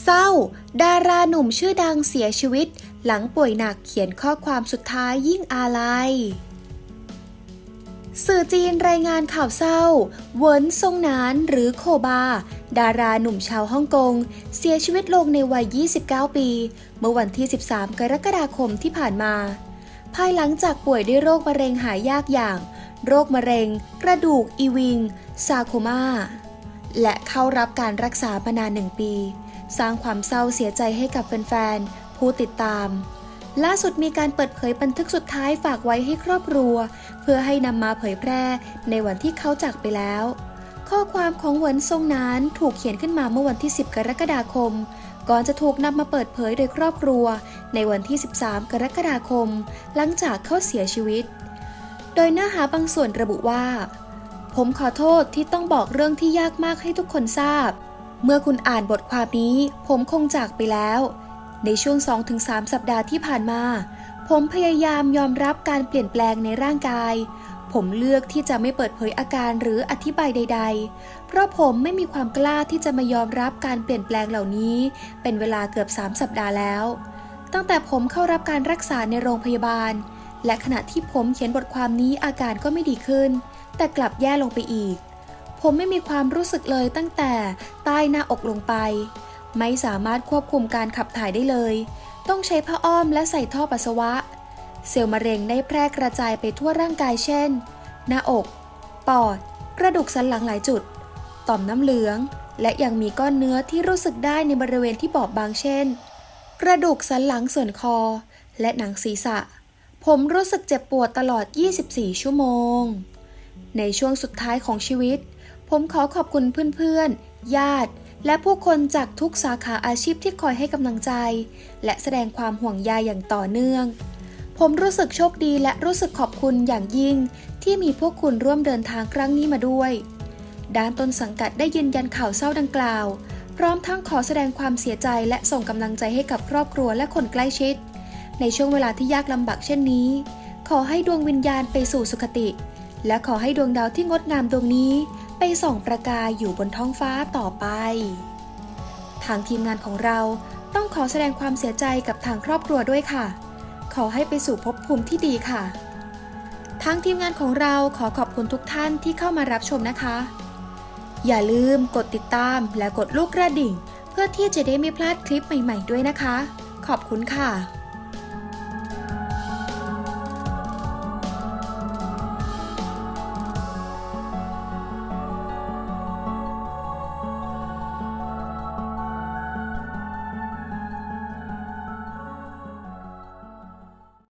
เศร้า ดาราหนุ่มชื่อดังเสียชีวิต หลังป่วยหนักเขียนข้อความสุดท้ายยิ่งอาลัยสื่อจีนรายงานข่าวเศร้าเหวินซงนานหรือโคบา ดาราหนุ่มชาวฮ่องกง เสียชีวิตลงในวัย 29 ปี เมื่อวันที่ 13 กรกฎาคมที่ผ่านมา ภายหลังจากป่วยด้วยโรคมะเร็งหายากอย่าง โรคมะเร็ง กระดูกอีวิง ซาโคมา และเข้ารับการรักษามานานหนึ่งปี สร้างความเศร้าเสียใจให้กับแฟนๆ ผู้ติดตาม ล่าสุดมีการเปิดเผยบันทึกสุดท้ายฝากไว้ให้ครอบครัว เพื่อให้นำมาเผยแพร่ในวันที่เขาจากไปแล้ว ข้อความของเหวินซงนานถูกเขียนขึ้นมาเมื่อวันที่ 10 กรกฎาคม ก่อนจะถูกนำมาเปิดเผยโดยครอบครัว ในวันที่ 13 กรกฎาคม หลังจากเขาเสียชีวิต โดยเนื้อหาบางส่วนระบุว่า ผมขอโทษที่ต้องบอกเรื่องที่ยากมากให้ทุกคนทราบ เมื่อคุณอ่านบทความนี้ผมคงจากไปแล้ว ในช่วง 2-3 สัปดาห์ที่ผ่านมา ผมพยายามยอมรับการเปลี่ยนแปลงในร่างกาย ผมเลือกที่จะไม่เปิดเผยอาการหรืออธิบายใด ๆ เพราะผมไม่มีความกล้าที่จะมายอมรับการเปลี่ยนแปลงเหล่านี้ เป็นเวลาเกือบ 3 สัปดาห์แล้ว ตั้งแต่ผมเข้ารับการรักษาในโรงพยาบาล และขณะที่ผมเขียนบทความนี้อาการก็ไม่ดีขึ้น แต่กลับแย่ลงไปอีก ผมไม่มีความรู้สึกเลยตั้งแต่ใต้หน้าอกลงไป ไม่สามารถควบคุมการขับถ่ายได้เลย ต้องใช้ผ้าอ้อมและใส่ท่อปัสสาวะ เซลล์มะเร็งได้แพร่กระจายไปทั่วร่างกายเช่น หน้าอก ปอด กระดูกสันหลังหลายจุด ต่อมน้ำเหลือง และยังมีก้อนเนื้อที่รู้สึกได้ในบริเวณที่บอบบางเช่น กระดูกสันหลังส่วนคอ และหนังศีรษะ ผมรู้สึกเจ็บปวดตลอด 24 ชั่วโมงในช่วงสุดท้ายของชีวิต ผมขอขอบคุณเพื่อนๆ ญาติ และผู้คนจากทุกสาขาอาชีพที่คอยให้กำลังใจ และแสดงความห่วงใยอย่างต่อเนื่อง ผมรู้สึกโชคดีและรู้สึกขอบคุณอย่างยิ่ง ที่มีพวกคุณร่วมเดินทางครั้งนี้มาด้วย ด้านต้นสังกัดได้ยืนยันข่าวเศร้าดังกล่าว พร้อมทั้งขอแสดงความเสียใจและส่งกำลังใจให้กับครอบครัวและคนใกล้ชิด ในช่วงเวลาที่ยากลำบากเช่นนี้ ขอให้ดวงวิญญาณไปสู่สุคติ และขอให้ดวงดาวที่งดงามดวงนี้ ไปส่องประกายอยู่บนท้องฟ้าต่อไป ทางทีมงานของเราต้องขอแสดงความเสียใจกับทางครอบครัวด้วยค่ะ ขอให้ไปสู่ภพภูมิที่ดีค่ะทางทีมงานของเราขอขอบคุณทุกท่านที่เข้ามารับชมนะคะ อย่าลืมกดติดตามและกดลูกกระดิ่ง เพื่อที่จะได้ไม่พลาดคลิปใหม่ ๆ ด้วยนะคะ ขอบคุณค่ะ